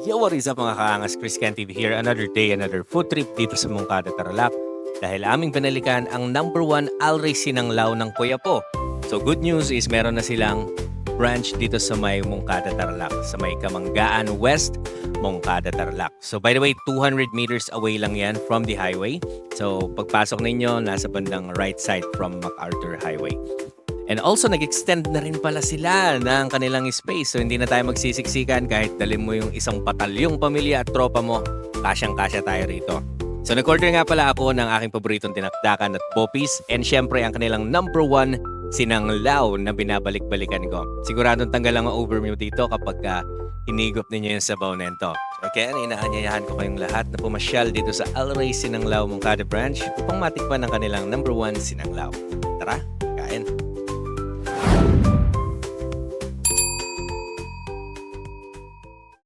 Yo, what is up mga kaangas? Chris Can TV here. Another day, another food trip dito sa Mungkada Tarlac. Dahil aming pinalikan ang number one Alray Sinanglaw ng Kuyapo. So good news is meron na silang branch dito sa may Mungkada Tarlac. Sa may Kamanggaan West, Mungkada Tarlac. So by the way, 200 meters away lang yan from the highway. So pagpasok ninyo, nasa bandang right side from MacArthur Highway. And also, nag-extend na rin pala sila ng kanilang space. So, hindi na tayo magsisiksikan kahit dalhin mo yung isang patalyong pamilya at tropa mo. Kasyang-kasya tayo rito. So, nag-order nga pala ako ng aking paboritong tinakdakan at popis. And syempre, ang kanilang number one, sinanglaw na binabalik-balikan ko. Siguradong tanggal ang overview dito kapag ka hinigop ninyo yung sabaw na ito. Okay, inaanyayahan ko kayong lahat na pumasyal dito sa Alray Sinanglaw Mungkada Branch upang matikman ang kanilang number one sinanglaw.